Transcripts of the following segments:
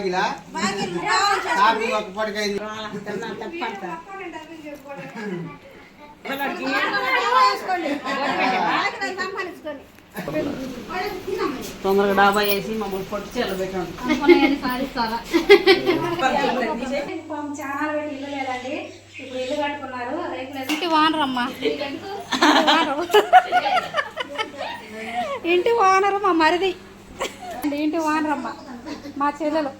బాగిలా? Copy ఒక పడకైంది తొందరగా డాబా వేసి మమ్మల్ని పొట్టి చెల్ల పెట్టండి. ఇప్పుడు ఇల్లు కట్టుకున్నారు ఇంటి వానరమ్మా ఇంటి వానరు మా మరిది. ఇంటి వానరమ్మ మా చెల్లెలు.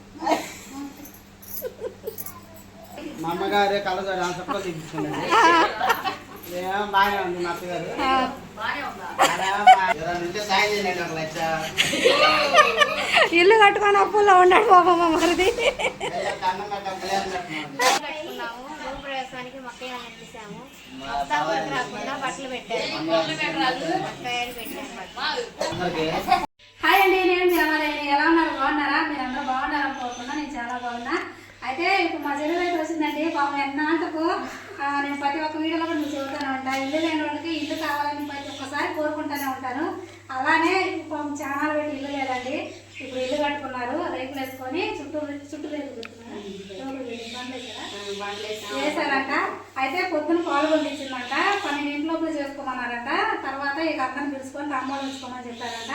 మా అమ్మగారే కళ్ళజోడు ఆ ఏం బాగానే ఉంది మా అత్తగారు. ఆడేమో బా- ఇరవై నుంచే సాయం చేయండి ఒక లక్ష. ఇల్లు కట్టుకొని అప్పుల్లో ఉన్నాడు బాబా మా మరిది. అన్నం ప్రవేశానికి మొక్కలు రాకుండా బట్టలు హాయ్ అండి నేను ఎలా ఉన్నారు? బాగున్నారా? మీరు అందరూ బాగున్నారు? బాగున్నా? అయితే ఇప్పుడు మా చెల్లెలు అయితే వచ్చిందండి పాపం ఎన్నాళ్ళకు ఆ, నేను ప్రతి ఒక్క వీడియోలో కూడా మీకు చెబుతూనే ఉంటాను ఇల్లు లేని వాళ్ళకి ఇల్లు కావాలని ప్రతి ఒక్కసారి కోరుకుంటూనే ఉంటాను. అలానే పాపం చాలా పెట్టి ఇల్లు లేదండి. ఇప్పుడు ఇల్లు కట్టుకున్నారు రేకులు వేసుకొని చుట్టూ చుట్టూ రేకులు పెట్టుకున్నారు? వేశారంట. అయితే పొద్దున పాలు పండించిందంట. పన్నెండింటిలోపు చేసుకోమన్నారంట. తర్వాత ఇక అందరిని పిలుచుకొని అమ్మలు ఉంచుకోమని చెప్పారంట.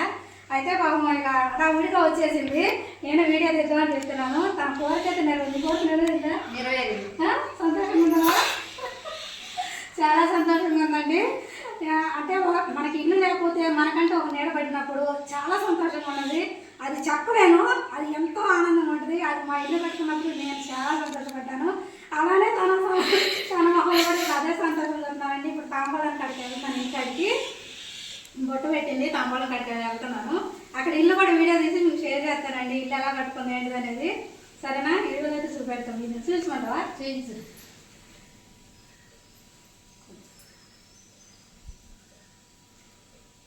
అయితే పాపం ఇక నా విడిగా వచ్చేసింది. నేను వీడియో తెద్దామని చెప్తున్నాను. తన కోరిక అయితే నెరవేరింది. కోరిక నెరవేరిందా? సంతోషంగా ఉందా చాలా సంతోషంగా ఉందండి. అంటే మనకి ఇల్లు లేకపోతే మనకంటే ఒక నీడ పడినప్పుడు చాలా సంతోషంగా ఉన్నది. అది చెప్పలేను. అది ఎంతో ఆనందంగా ఉంటుంది. అది మా ఇల్లు కట్టుకున్నప్పుడు నేను చాలా సంతోషపడ్డాను. అలానే తన తన మొహంలో అదే సంతోషంగా ఉన్నానండి ఇప్పుడు తాంబూలం కడికి వెళ్తాను ఇంటికి బొట్టు పెట్టింది తాంబూలం కడికి వెళ్తున్నాను. అక్కడ ఇల్లు కూడా వీడియో తీసి మీకు షేర్ చేస్తానండి. ఇల్లు ఎలా కట్టుకుంది ఏంటిది అనేది. సరేనా? ఇల్లు అయితే చూపెడతాం. ఇది చూసుకుంటావా చూపించు.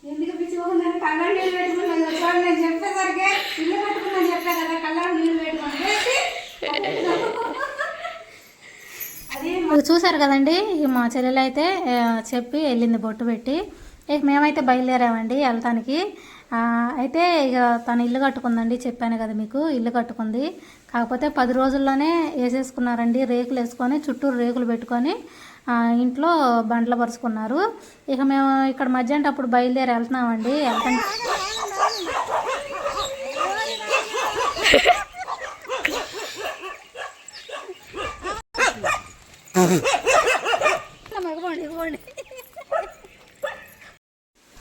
ఎందుకు పిచ్చిపోకుందని కళ్ళ నీళ్ళు పెట్టుకున్నాను చూడండి నేను చెప్పేసరికి ఇల్లు కట్టుకున్నాను చెప్పా కదా కళ్ళ నీళ్ళు పెట్టుకుని అది ఇక చూసారు కదండి మా చెల్లెలు అయితే చెప్పి వెళ్ళింది బొట్టు పెట్టి. ఇక మేమైతే బయలుదేరామండి వెళ్తానికి. అయితే ఇక తను ఇల్లు కట్టుకుందండి చెప్పాను కదా మీకు ఇల్లు కట్టుకుంది. కాకపోతే పది రోజుల్లోనే వేసేసుకున్నారండి రేకులు వేసుకొని చుట్టూరు రేకులు పెట్టుకొని ఇంట్లో బండ్లు పరుచుకున్నారు. ఇక మేము ఇక్కడ మధ్యాహ్నం అప్పుడు బయలుదేరి వెళ్తున్నామండి వెళ్తాం.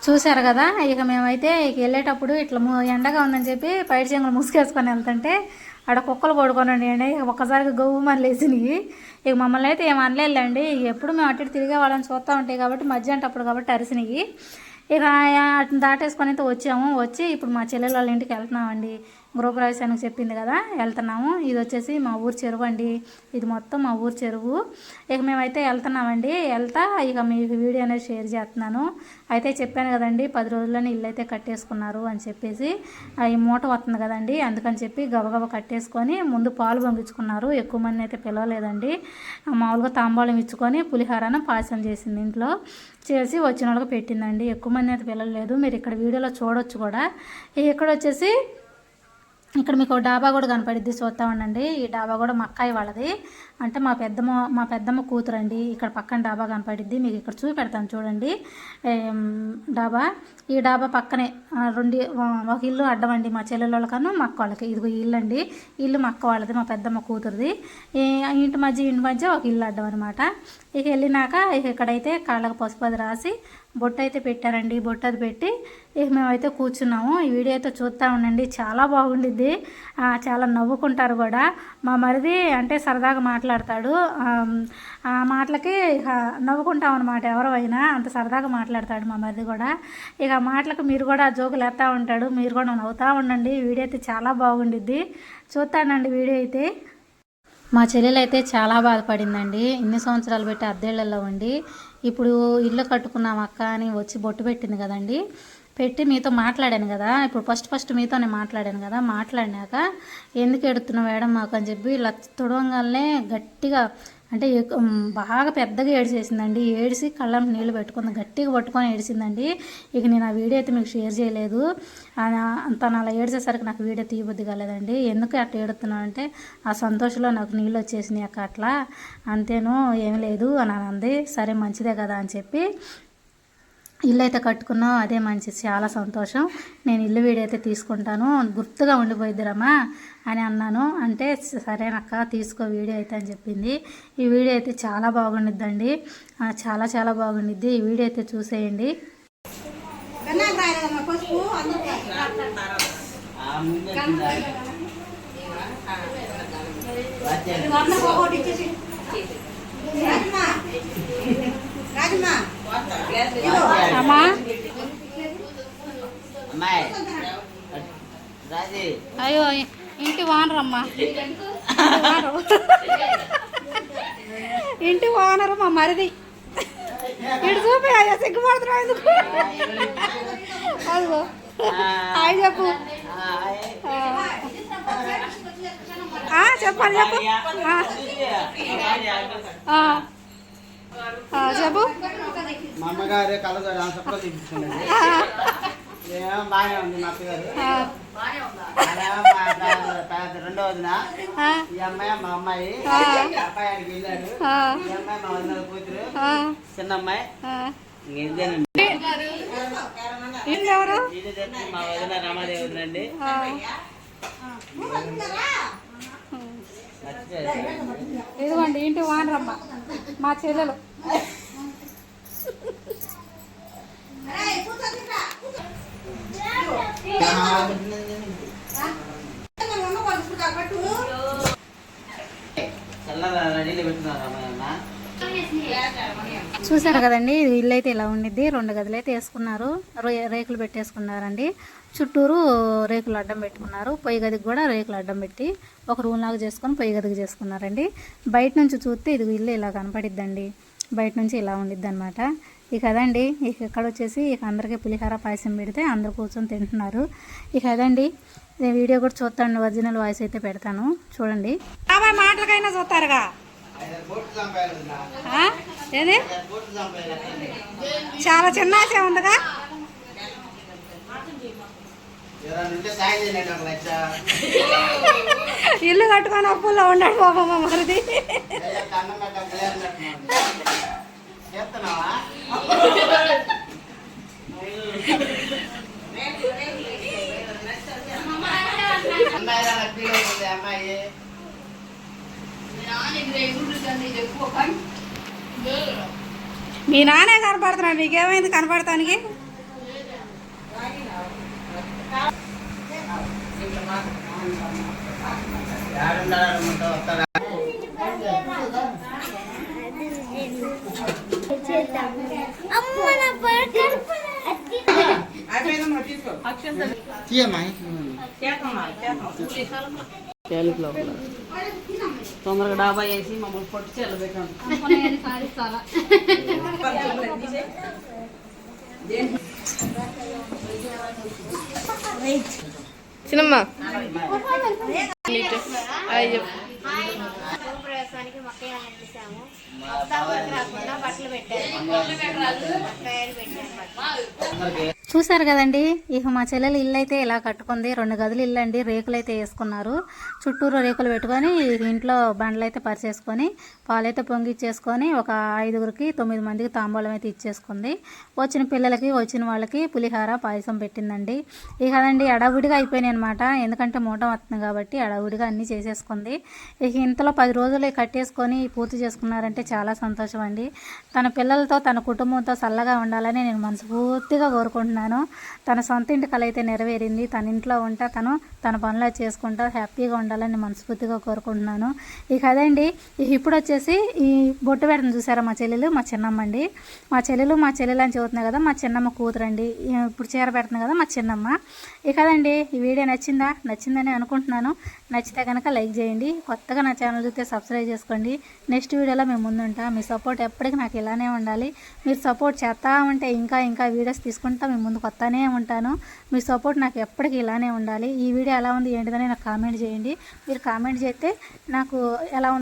చూశారు కదా? ఇక మేమైతే ఇక వెళ్ళేటప్పుడు ఇట్లా ఎండగా ఉందని చెప్పి పైట చెంగులు ముసుకేసుకొని వెళ్తుంటే ఆడ కుక్కలు పడుకొని అండి. ఒక్కసారిగా గవ్వు మళ్ళీ లేచినాయి. ఇక మమ్మల్ని అయితే ఏం అనలేదండి ఎప్పుడు మేము అటు ఇటు తిరిగే వాళ్ళని చూస్తూ ఉంటాయి కాబట్టి మధ్యాహ్నం అప్పుడు కాబట్టి అరిసినవి ఇక అటు దాటేసుకొని అయితే వచ్చాము. వచ్చి ఇప్పుడు మా చెల్లెల వాళ్ళ ఇంటికి వెళ్తున్నామండి. గృహప్రవేశానికి చెప్పింది కదా వెళ్తున్నాము. ఇది వచ్చేసి మా ఊరు చెరువు అండి. ఇది మొత్తం మా ఊరు చెరువు. ఇక మేమైతే వెళ్తున్నామండి. వెళ్తా ఇక మీకు వీడియో అనేది షేర్ చేస్తున్నాను. అయితే చెప్పాను కదండి పది రోజుల్లోనే ఇల్లు అయితే కట్టేసుకున్నారు అని చెప్పేసి ఆ, ఈ మూట వస్తుంది కదండి అందుకని చెప్పి గబగబ కట్టేసుకొని ముందు పాలు పంపించుకున్నారు. ఎక్కువ మంది అయితే పిలవలేదండి. మామూలుగా తాంబూలం ఇచ్చుకొని పులిహారను పాయసం చేసింది ఇంట్లో. చేసి వచ్చిన వాళ్ళకి పెట్టిందండి. ఎక్కువ మంది అయితే పిలవలేదు. మీరు ఇక్కడ వీడియోలో చూడొచ్చు కూడా. ఇక్కడ వచ్చేసి ఇక్కడ మీకు డాబా కూడా కనపడిద్ది. చూస్తా ఉండండి ఈ డాబా కూడా మా అక్కాయి వాళ్ళది. అంటే మా పెద్దమ్మ మా పెద్దమ్మ కూతురు అండి ఇక్కడ పక్కన డాబా కనపడిద్ది. మీకు ఇక్కడ చూపెడతాను చూడండి. డాబా. ఈ డాబా పక్కనే రెండు ఒక ఇల్లు అడ్డం అండి మా చెల్లెళ్ళకను మా అక్క వాళ్ళకి. ఇదిగో ఇల్లు అండి. ఇల్లు మా అక్క వాళ్ళది మా పెద్దమ్మ కూతురుది. ఇంటి మధ్య ఇంటి మధ్య ఒక ఇల్లు అడ్డం అనమాట ఇక వెళ్ళినాక ఇక ఇక్కడైతే కాళ్ళకు పసుపు అది రాసి బొట్టు అయితే పెట్టారండి బొట్టు అది పెట్టి ఇక మేమైతే కూర్చున్నాము. ఈ వీడియో అయితే చూస్తూ ఉండండి. చాలా బాగుండిద్ది. చాలా నవ్వుకుంటారు కూడా. మా మరిది అంటే సరదాగా మాట్లాడతాడు. ఆ, మాటలకి నవ్వుకుంటాం అనమాట ఎవరైనా అంత సరదాగా మాట్లాడతాడు మా మరిది కూడా. ఇక ఆ మాటలకు మీరు కూడా జోకులు వేస్తూ ఉంటాడు. మీరు కూడా నవ్వుతూ ఉండండి. వీడియో అయితే చాలా బాగుండిద్ది. చూస్తానండి వీడియో అయితే. మా చెల్లెలు అయితే చాలా బాధపడిందండి. ఇన్ని సంవత్సరాలు పెట్టి అద్దెళ్ళలో ఉండి ఇప్పుడు ఇల్లు కట్టుకున్నాం అక్క అని వచ్చి బొట్టు పెట్టింది కదండి. పెట్టి మీతో మాట్లాడాను కదా. ఇప్పుడు ఫస్ట్ ఫస్ట్ మీతోనే మాట్లాడాను కదా. మాట్లాడినాక ఎందుకు ఎడుతున్నావు మేడం మాకు? అని చెప్పి ఇలా తుడవంగానే గట్టిగా అంటే బాగా పెద్దగా ఏడిసేసిందండి ఏడిసి కళ్ళం నీళ్ళు పెట్టుకుంది గట్టిగా పట్టుకొని ఏడిసిందండి ఇక నేను ఆ వీడియో అయితే మీకు షేర్ చేయలేదు. తను అలా ఏడిసేసరికి నాకు వీడియో తీయబుద్ధి కాలేదండి. ఎందుకు అట్లా ఏడుతున్నాను అంటే ఆ సంతోషంలో నాకు నీళ్ళు వచ్చేసినాయి అక్క అట్లా. అంతేను ఏం లేదు అని అంది సరే మంచిదే కదా అని చెప్పి ఇల్లు అయితే కట్టుకున్నావు అదే మంచిది. చాలా సంతోషం. నేను ఇల్లు వీడైతే తీసుకుంటాను. గుర్తుగా ఉండిపోయిద్దిరమ్మా అని అన్నాను. అంటే సరేనక్క తీసుకో వీడియో అయితే అని చెప్పింది. ఈ వీడియో అయితే చాలా బాగుండిద్దండి. చాలా చాలా బాగుండిద్ది. ఈ వీడియో అయితే చూసేయండి. ఇచ్చేసి అయ్యో ఇంటి వానరమ్మా ఇంటి వానరు మా మరిది. ఇటు చూపి అయ్యా సిగ్గుపడుతున్నావు ఎందుకు? అదిగో. హాయ్ చెప్పు. చెప్పాలి చెప్పు చెప్పు. మా రెండో వదిన. ఈ అమ్మాయి మా అమ్మాయి. ఆ. ఈ అబ్బాయి ఆడికి వెళ్ళాడు. ఆ, ఈ అమ్మాయి మా వదిన కూతురు. ఆ, చిన్న అమ్మాయి. మా వదిన రామాదేవి వదిన అండి ఇదిగోండి ఇంటి వానరమ్మ మా చెల్లెలు. చూసారు కదండి ఇది ఇల్లు అయితే ఇలా ఉండిద్ది రెండు గదులు అయితే వేసుకున్నారు రే- రేకులు పెట్టేసుకున్నారండి. చుట్టూరు రేకులు అడ్డం పెట్టుకున్నారు పొయ్యి గదికి కూడా రేకులు అడ్డం పెట్టి ఒక రూమ్ లాగా చేసుకొని పొయ్యి గదికి చేసుకున్నారండి. బయట నుంచి చూస్తే ఇది ఇల్లు ఇలా కనపడిద్దండి బయట నుంచి ఇలా ఉండిద్ది అనమాట ఇక అదండి ఇక ఇక్కడ వచ్చేసి ఇక అందరికీ పులిహార పాయసం పెడితే అందరు కూర్చొని తింటున్నారు. ఇక అదండి నేను వీడియో కూడా చూస్తాను ఒరిజినల్ వాయిస్ అయితే పెడతాను చూడండి. మాటలకైనా చూస్తారుగా? ఏది? చాలా చిన్న ఆశ ఉందిగా. ఇల్లు కట్టుకొని అప్పుల్లో ఉన్నాడు బాబా మరిది. అమ్మాయి రా నాకు ఫీల్ అవుతుంది అమ్మాయి మీ నానే కనపడుతున్నాడు. మీకేమైంది కనపడటానికి? ఏడున్నాడు ముందు వస్తాడా తీయమ్మా తొందరగా డాబా వేసి మమ్మల్ని పొట్టి చెల్లు పెట్టాను ప్రవేశానికి మొక్కలు రాకుండా బట్టలు పెట్టారు బట్టలు బట్టలు చూసారు కదండి? ఇక మా చెల్లెలు ఇల్లు అయితే ఇలా కట్టుకుంది. రెండు గదులు ఇల్లు అండి. రేకులు అయితే వేసుకున్నారు. చుట్టూరు రేకులు పెట్టుకొని ఇంట్లో బండ్లు అయితే పరిచేసుకొని పాలైతే పొంగిచ్చేసుకొని ఒక ఐదుగురికి తొమ్మిది మందికి తాంబూలం అయితే ఇచ్చేసుకుంది. వచ్చిన పిల్లలకి వచ్చిన వాళ్ళకి పులిహార పాయసం పెట్టిందండి. ఇక అదండి అడవుడిగా అయిపోయినాయి అనమాట ఎందుకంటే మూట వస్తుంది కాబట్టి అడవుడిగా అన్నీ చేసేసుకుంది. ఇక ఇంతలో పది రోజులు కట్టేసుకొని పూర్తి చేసుకున్నారంటే చాలా సంతోషం అండి తన పిల్లలతో తన కుటుంబంతో చల్లగా ఉండాలని నేను మనస్ఫూర్తిగా కోరుకుంటున్నాను. తన సొంత ఇంటి కళ అయితే నెరవేరింది. తన ఇంట్లో ఉంటా తను తన పనులు చేసుకుంటా హ్యాపీగా ఉండాలని మనస్ఫూర్తిగా కోరుకుంటున్నాను. ఇక అదండి ఇప్పుడు వచ్చేసి ఈ బొట్టు పెడతాను చూసారా మా చెల్లెలు? మా చిన్నమ్మ అండి. మా చెల్లెలు మా చెల్లెలు అని చెబుతున్నాయి కదా మా చిన్నమ్మ కూతురండి. ఇప్పుడు చీర పెడుతుంది కదా మా చిన్నమ్మ. కదండి? ఈ వీడియో నచ్చిందా? నచ్చిందని అనుకుంటున్నాను. నచ్చితే కనుక లైక్ చేయండి. కొత్తగా నా ఛానల్ చూస్తే సబ్స్క్రైబ్ చేసుకోండి. నెక్స్ట్ వీడియోలో మేము ముందుంటా. మీ సపోర్ట్ ఎప్పటికీ నాకు ఇలానే ఉండాలి. మీరు సపోర్ట్ చేస్తా ఉంటే ఇంకా ఇంకా వీడియోస్ తీసుకుంటా మేము ముందు కొత్తనే ఉంటాను. మీ సపోర్ట్ నాకు ఎప్పటికీ ఇలానే ఉండాలి. ఈ వీడియో ఎలా ఉంది ఏంటిదని నాకు కామెంట్ చేయండి. మీరు కామెంట్ చేస్తే నాకు ఎలా ఉంది